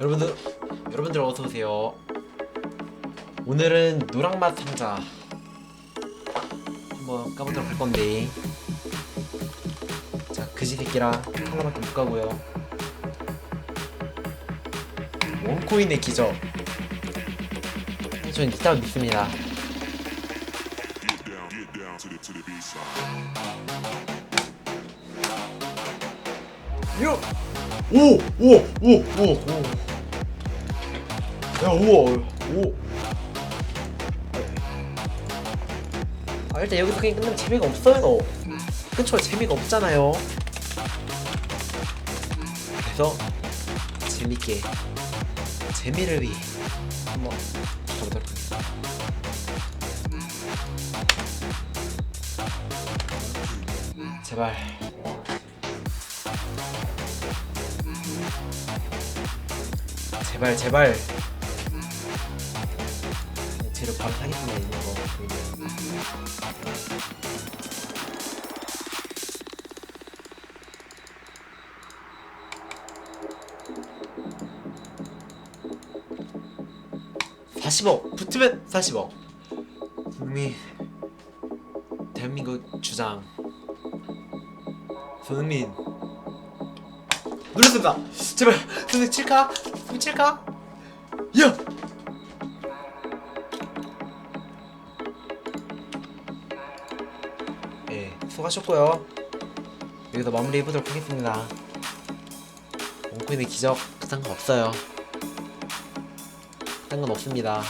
여러분들 여러분들 어서 오세요. 오늘은 노랑맛 상자 한번 까보도록 할 건데 자 그지 새끼라 하나밖에 못 가고요. 원코인의 기적. 저는 이따가 믿습니다. 요! 오! 오! 오! 오! 오! 야 우와. 오! 아 일단 여기서 그냥 끝나면 재미가 없어요. 그쵸 재미가 없잖아요. 그래서 재밌게 재미를 위해 한번 가보도록 하겠습니다. 제발. 제발 제발 바로 사겠습니다 있는 거 보이면. (40억) 붙으면 (40억) 국민 대한민국 주장 손흥민 눌렀습니다 제발 손흥민 칠까? 손흥민 칠까? 야! 수고하셨고요. 여기서 마무리 해보도록 하겠습니다. 원코인의 기적 그딴 거 없어요. 그딴 건 없습니다.